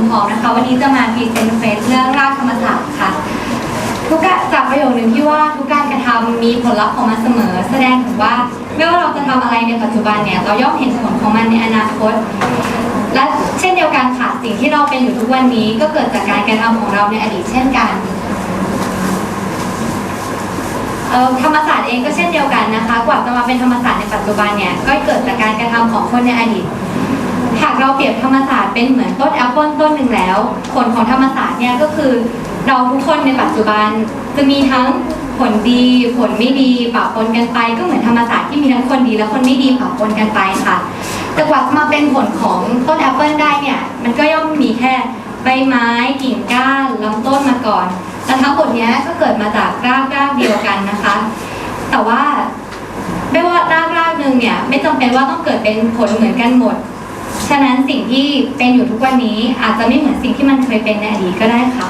มาจากกลุ่มหอมนะคะ วันนี้จะมาพรีเซนต์เฟสเรื่องรากธรรมศาสตร์ค่ะ ทุกการจากประโยคหนึ่งที่ว่าทุกการกระทำมีผลลัพธ์ของมันเสมอ แสดงถึงว่าไม่ว่าเราจะทำอะไรในปัจจุบันเนี่ยเราย่อมเห็นผลของมันในอนาคต และเช่นเดียวกันค่ะสิ่งที่เราเป็นอยู่ทุกวันนี้ ก็เกิดจากการกระทำของเราในอดีตเช่นกันธรรมศาสตร์เองก็เช่นเดียวกันนะคะ กว่าจะมาเป็นธรรมศาสตร์ในปัจจุบันเนี่ยก็เกิดจากการกระทำของคนในอดีต เราเปรียบธรรมศาสตร์เป็นเหมือนต้นแอปเปิลต้นหนึ่งแล้ว ผลของธรรมศาสตร์เนี่ยก็คือ เราทุกคนในปัจจุบันจะมีทั้งผลดีผลไม่ดีปะปนกันไป ก็เหมือนธรรมศาสตร์ที่มีทั้งคนดีและคนไม่ดีปะปนกันไปค่ะ แต่กว่าจะมาเป็นผลของต้นแอปเปิลได้เนี่ยมันก็ย่อมมีแค่ใบไม้กิ่งก้านลำต้นมาก่อนและทั้งหมดนี้ก็เกิดมาจากรากรากเดียวกันนะคะ แต่ว่าไม่ว่ารากรากหนึ่งเนี่ยไม่จำเป็นว่าต้องเกิดเป็นผลเหมือนกันหมด ฉะนั้นสิ่งที่เป็นอยู่ทุกวันนี้อาจจะไม่เหมือนสิ่งที่มันเคยเป็นในอดีตก็ได้ค่ะ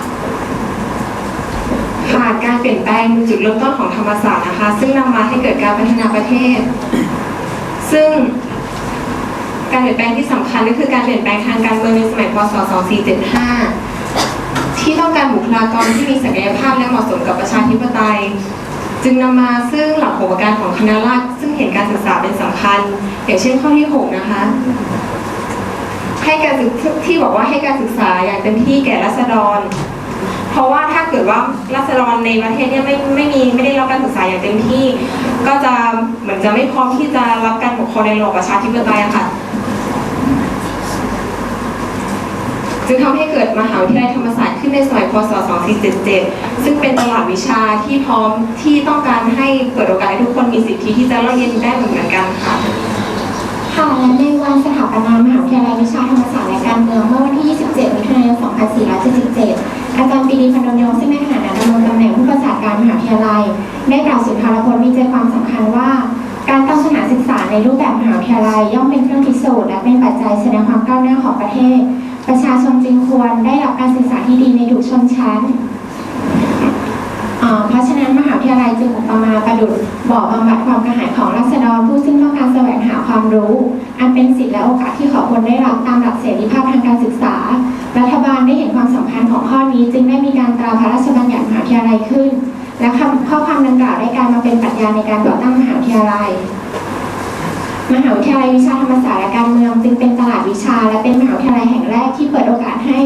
ค่ะการเปลี่ยนแปลงเป็นจุดเริ่มต้นของธรรมศาสตร์นะคะ ซึ่งนำมาให้เกิดการพัฒนาประเทศ ซึ่งการเปลี่ยนแปลงที่สำคัญก็คือการเปลี่ยนแปลงทางการเมืองในสมัยพศ 2475 ที่ต้องการบุคลากรที่มีศักยภาพและเหมาะสมกับประชาธิปไตย จึงนำมาซึ่งหลักโหราการของคณะราษฎรซึ่งเห็นการศึกษาเป็นสำคัญ อย่างเช่นข้อที่ 6 นะคะ ให้การศึกที่บอกว่าให้การศึกษาอย่างเต็มที่แก่รัษฎร เพราะว่าถ้าเกิดว่ารัษฎรในประเทศเนี่ยไม่ไม่มีไม่ได้รับการศึกษาอย่างเต็มที่ ก็จะเหมือนจะไม่พร้อมที่จะรับการปกครองในระบบประชาธิปไตยค่ะจึงทำให้เกิดมหาวิทยาลัยธรรมศาสตร์ขึ้นในสมัยพศ 2477 ซึ่งเป็นตลาดวิชาที่พร้อมที่ต้องการให้เปิดโอกาสให้ทุกคนมีสิทธิที่จะเรียนได้เหมือนกันค่ะ ค่ะ และในวันสถาปนามหาวิทยาลัยวิชาธรรมศาสตร์และการเมืองเมื่อวันที่ 27 มิถุนายน 2477 อาจารย์ปรีดีพันดำยงซึ่งในขณะนั้นดำรงตำแหน่งผู้ประสานการมหาวิทยาลัย ได้กล่าวสุนทรพจน์มีใจความสำคัญว่า การตั้งสถานศึกษาในรูปแบบมหาวิทยาลัยย่อมเป็นเครื่องพิสูจน์และเป็นปัจจัยแสดงความก้าวหน้าของประเทศ ประชาชนจึงควรได้รับการศึกษาที่ดีในทุกชนชั้น เพราะฉะนั้นมหา ทยาลัยจึงอุปมาประดุจบ่อบำบัดความกระหายของราษฎรผู้ซึ่งต้องการแสวงหาความรู้ อันเป็นสิทธิและโอกาสที่เขาควรได้รับตามหลักเสรีภาพทางการศึกษา รัฐบาลได้เห็นความสำคัญของข้อนี้ จึงได้มีการตราพระราชบัญญัติมหาวิทยาลัยขึ้น และข้อความดังกล่าวได้กลายมาเป็นปรัชญาในการก่อตั้งมหาวิทยาลัยมหาวิทยาลัยวิชาธรรมศาสตร์และการเมืองจึงเป็นตลาดวิชา และเป็นมหาวิทยาลัยแห่งแรกที่เปิดโอกาสให้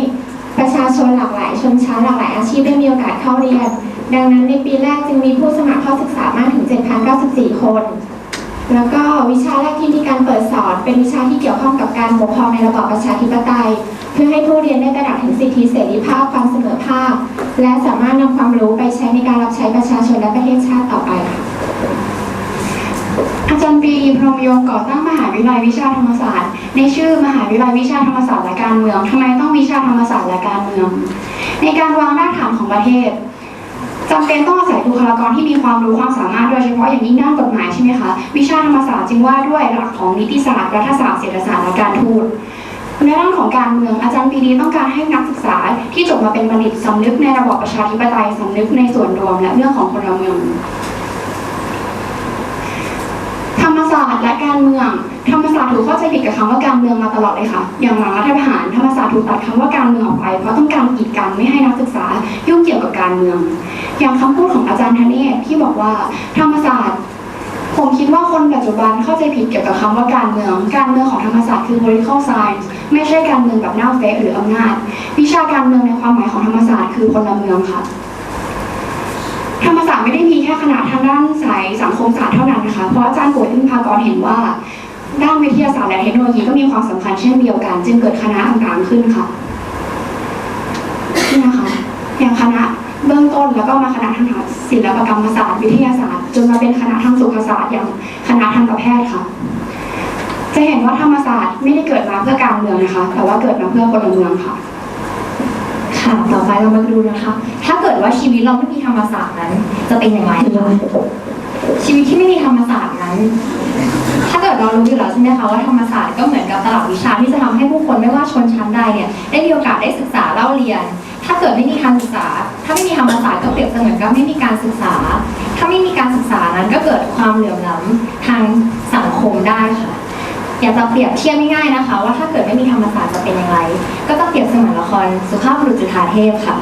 ประชาชนหลากหลายชนชั้นหลากหลายอาชีพได้มีโอกาสเข้าเรียน ดังนั้นในปีแรกจึงมีผู้สมัครเข้าศึกษามากถึง 7,094 คน แล้วก็วิชาแรกที่มีการเปิดสอน เป็นวิชาที่เกี่ยวข้องกับการปกครองในระบอบประชาธิปไตย เพื่อให้ผู้เรียนได้ตระหนักถึงสิทธิเสรีภาพความเสมอภาค และสามารถนำความรู้ไปใช้ในการรับใช้ประชาชนและประเทศชาติต่อไปค่ะอาจารย์ปรีดีพรหมยงก่อตั้งมหาวิทยาลัยวิชาธรรมศาสตร์ ในชื่อมหาวิทยาลัยวิชาธรรมศาสตร์และการเมืองทำไมต้องวิชาธรรมศาสตร์และการเมือง ในการวางรากฐานของประเทศ จำเป็นต้องอาศัยบุคลากรที่มีความรู้ความสามารถโดยเฉพาะอย่างยิ่งด้านกฎหมายใช่ไหมคะ วิชาธรรมศาสตร์จึงว่าด้วยหลักของนิติศาสตร์รัฐศาสตร์เศรษฐศาสตร์และการทูตในด้านของการเมืองอาจารย์ปีดีต้องการให้นักศึกษาที่จบมาเป็นบัณฑิตสำนึกในระบอบประชาธิปไตยสำนึกในส่วนรวมและเรื่องของพลเมืองธรรมศาสตร์และการเมืองธรรมศาสตร์ถูกเข้าใจผิดกับคำว่าการเมืองมาตลอดเลยค่ะ อย่างหลังรัฐประหารธรรมศาสตร์ถูกตัดคำว่าการเมืองออกไปเพราะต้องการกีดกันไม่ให้นักศึกษายุ่งเกี่ยวกับการเมือง อย่างคำพูดของอาจารย์ธเนศที่บอกว่าธรรมศาสตร์ผมคิดว่าคนปัจจุบันเข้าใจผิดเกี่ยวกับคำว่าการเมือง การเมืองของธรรมศาสตร์คือ political science ไม่ใช่การเมืองแบบหน้าเฟซหรืออำนาจ วิชาการเมืองในความหมายของธรรมศาสตร์คือพลเมืองค่ะ ธรรมศาสตร์ไม่ได้มีแค่คณะทางด้านสายสังคมศาสตร์เท่านั้นนะคะ เพราะอาจารย์โกฤษภากรเห็นว่า ด้านวิทยาศาสตร์และเทคโนโลยีก็มีความสำคัญเช่นเดียวกัน จึงเกิดคณะต่างๆขึ้นค่ะนี่นะคะอย่างคณะ ต้นแล้วก็มาคณะทางศิลปกรรมศาสตร์วิทยาศาสตร์จนมาเป็นคณะทางสุขศาสตร์อย่างคณะทันตแพทย์ค่ะ จะเห็นว่าธรรมศาสตร์ไม่ได้เกิดมาเพื่อการเมืองนะคะ แต่ว่าเกิดมาเพื่อพลเมืองค่ะค่ะต่อไปเรามาดูนะคะ ถ้าเกิดว่าชีวิตเราไม่มีธรรมศาสตร์นั้น จะเป็นอย่างไรคะชีวิตที่ไม่มีธรรมศาสตร์นั้น ถ้าเกิดเรารู้อยู่แล้วใช่ไหมคะว่าธรรมศาสตร์ก็เหมือนกับตลาดวิชาที่จะทำให้ผู้คนไม่ว่าชนชั้นใดเนี่ยได้มีโอกาสได้ศึกษาเล่าเรียน ถ้าเกิดไม่มีการศึกษา ถ้าไม่มีธรรมศาสตร์ก็เปรียบเสมือนกับไม่มีการศึกษา ถ้าไม่มีการศึกษานั้นก็เกิดความเหลื่อมล้ำทางสังคมได้ค่ะ อยากจะเปรียบเทียบง่ายๆนะคะ ว่าถ้าเกิดไม่มีธรรมศาสตร์จะเป็นย่างไรก็ต้องเปรียบเสมือนละครสุภาพบุรุษจุฑาเทพค่ะ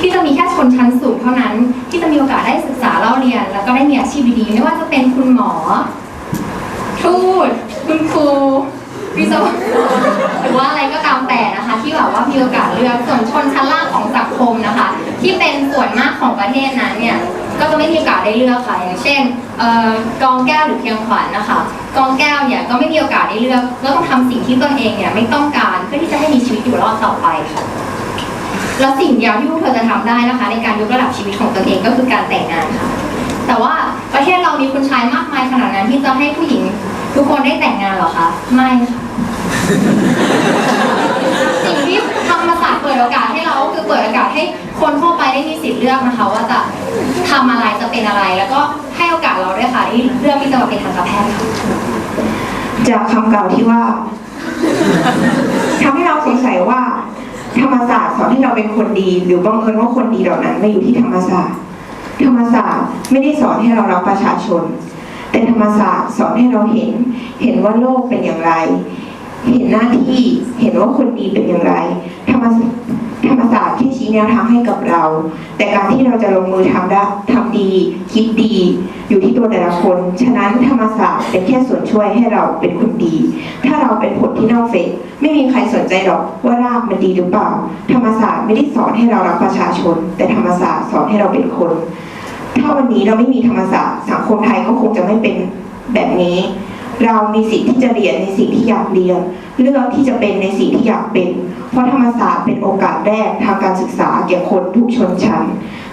ที่จะมีแค่ชนชั้นสูงเท่านั้นที่จะมีโอกาสได้ศึกษาเล่าเรียน แล้วก็ได้มีอาชีพดีๆไม่ว่าจะเป็นคุณหมอทูตคุณครู วิศวกรหรือว่าอะไรก็ตามแต่นะคะ ที่แบบว่ามีโอกาสเลือกส่วนชนชั้นล่างของสังคมนะคะ ที่เป็นส่วนมากของประเทศนั้นเนี่ยก็จะไม่มีโอกาสได้เลือกค่ะอย่างเช่นออกองแก้วหรือเพียงขวัญนะคะกองแก้วเนี่ยก็ไม่มีโอกาสได้เลือกแล้วต้องทำสิ่งที่ตนเองเนี่ยไม่ต้องการเพื่อที่จะให้มีชีวิตอยู่รอดต่อไปค่ะแล้วสิ่งเดียวที่พวกเธอจะทำได้นะคะ ในการยกระดับชีวิตของตนเองก็คือการแต่งงานค่ะ แต่ว่าประเทศเรามีคุณชายมากมายขนาดนั้นที่จะให้ผู้หญิงทุกคนได้แต่งงานหรอคะ ไม่ค่ะ สิ่งที่ธรรมศาสตร์เปิดโอกาสให้เราก็คือเปิดโอกาสให้คนทั่วไปได้มีสิทธิ์เลือกนะคะว่าจะทำอะไรจะเป็นอะไร แล้วก็ให้โอกาสเราด้วยค่ะที่เลือกที่จะมาเป็นทันตแพทย์ค่ะ จากคำกล่าวที่ว่าทำให้เราสงสัยว่า ธรรมศาสตร์สอนให้เราเป็นคนดี หรือบังเอิญว่าคนดีเหล่านั้นไม่อยู่ที่ธรรมศาสตร์ ธรรมศาสตร์ไม่ได้สอนให้เรารักประชาชน แต่ธรรมศาสตร์สอนให้เราเห็น เห็นว่าโลกเป็นอย่างไร เห็นหน้าที่เห็นว่าคนดีเป็นอย่างไรธรรมธรรมศาสตร์ที่ชี้แนวทางให้กับเรา แต่การที่เราจะลงมือทำได้ทำดี คิดดี อยู่ที่ตัวแต่ละคน ฉะนั้นธรรมศาสตร์เป็นแค่ส่วนช่วยให้เราเป็นคนดี ถ้าเราเป็นผลที่เน่าเฟะไม่มีใครสนใจหรอกว่ารากมันดีหรือเปล่า ธรรมศาสตร์ไม่ได้สอนให้เรารักประชาชน แต่ธรรมศาสตร์สอนให้เราเป็นคน ถ้าวันนี้เราไม่มีธรรมศาสตร์สังคมไทยก็คงจะไม่เป็นแบบนี้ เรามีสิทธิ์ที่จะเรียนในสิ่งที่อยากเรียน เลือกที่จะเป็นในสิ่งที่อยากเป็น เพราะธรรมศาสตร์เป็นโอกาสแรกทางการศึกษาแก่คนทุกชนชั้น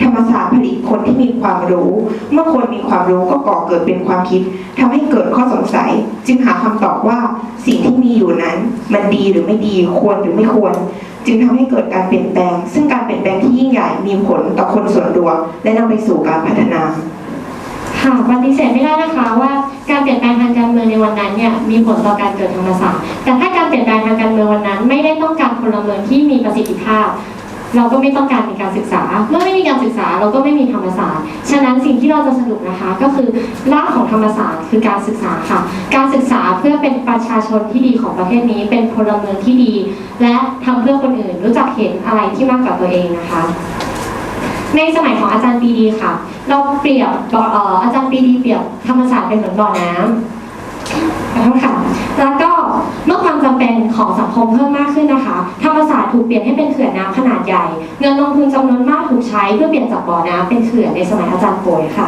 ธรรมศาสตร์ผลิตคนที่มีความรู้ เมื่อคนมีความรู้ก็ก่อเกิดเป็นความคิดทำให้เกิดข้อสงสัย จึงหาคำตอบว่าสิ่งที่มีอยู่นั้น มันดีหรือไม่ดีควรหรือไม่ควร จึงทำให้เกิดการเปลี่ยนแปลง ซึ่งการเปลี่ยนแปลงที่ยิ่งใหญ่มีผลต่อคนส่วนรวมและนำไปสู่การพัฒนา ค่ะปฏิเสธไม่ได้นะคะว่าการเปลี่ยนแปลงทางการเมืองในวันนั้นเนี่ยมีผลต่อการเกิดธรรมศาสตร์แต่ถ้าการเปลี่ยนแปลงทางการเมืองวันนั้น ไม่ได้ต้องการพลเมืองที่มีประสิทธิภาพ เราก็ไม่ต้องการมีการศึกษา เมื่อไม่มีการศึกษาเราก็ไม่มีธรรมศาสตร์ฉะนั้นสิ่งที่เราจะสรุปนะคะ ก็คือรากของธรรมศาสตร์คือการศึกษาค่ะ การศึกษาเพื่อเป็นประชาชนที่ดีของประเทศนี้ เป็นพลเมืองที่ดี และทำเพื่อคนอื่นรู้จักเห็นอะไรที่มากกว่าตัวเองนะคะ ในสมัยของอาจารย์ปรีดีค่ะ เราเปรียบบ่อออาจารย์ปรีดีเปรียบธรรมศาสตร์เป็นเหมือนบ่อน้ำขอโทษค่ะแล้วก็เมื่อความจำเป็นของสังคมเพิ่มมากขึ้นนะคะ ธรรมศาสตร์ถูกเปลี่ยนให้เป็นเขื่อนน้ำขนาดใหญ่ เงินลงทุนจำนวนมากถูกใช้เพื่อเปลี่ยนจากบ่อน้ำเป็นเขื่อนในสมัยอาจารย์โปยค่ะ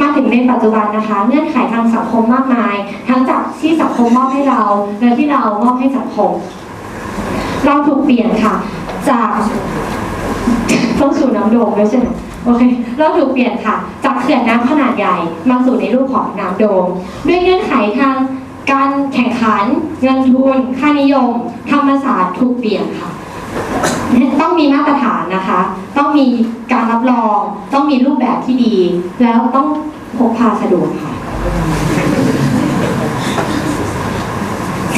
มาถึงในปัจจุบันนะคะ เงื่อนไขทางสังคมมากมาย ทั้งจากที่สังคมมอบให้เราและที่เรามอบให้สังคม เราถูกเปลี่ยนค่ะ จาก ต้องสู่น้ำโด่งด้วยใช่ไหมโอเค เราถูกเปลี่ยนค่ะ จากเขื่อนน้ำขนาดใหญ่ มาสู่ในรูปของน้ำโด่งด้วยเงื่อนไขทางการแข่งขัน เงินทุน ค่านิยม ธรรมศาสตร์ถูกเปลี่ยนค่ะ ต้องมีมาตรฐานนะคะ ต้องมีการรับรอง ต้องมีรูปแบบที่ดี แล้วต้องพกพาสะดวกค่ะ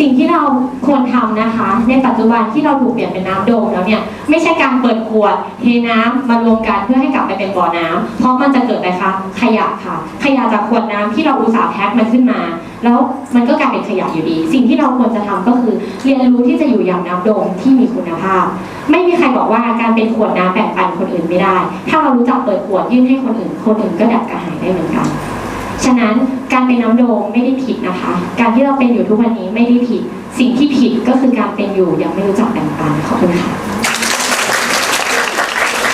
สิ่งที่เราควรทำนะคะ ในปัจจุบันที่เราถูกเปลี่ยนเป็นน้ำโด่งแล้วเนี่ยไม่ใช่การเปิดขวดเทน้ำมารวมกันเพื่อให้กลับไปเป็นบ่อน้ำเพราะมันจะเกิดอะไรคะขยะค่ะ ขยะจากขวดน้ำที่เราอุตส่าห์แพ็คมันขึ้นมา แล้วมันก็กลายเป็นขยะอยู่ดี สิ่งที่เราควรจะทำก็คือเรียนรู้ที่จะอยู่อย่างน้ำโด่งที่มีคุณภาพ ไม่มีใครบอกว่าการเป็นขวดน้ำแบ่งปันคนอื่นไม่ได้ ถ้าเรารู้จักเปิดขวดยื่นให้คนอื่น คนอื่นก็ดับกระหายได้เหมือนกัน ฉะนั้นการเป็นน้ำโดมไม่ได้ผิดนะคะ การที่เราเป็นอยู่ทุกวันนี้ไม่ได้ผิด สิ่งที่ผิดก็คือการเป็นอยู่ยังไม่รู้จักแบ่งปันขอบคุณค่ะ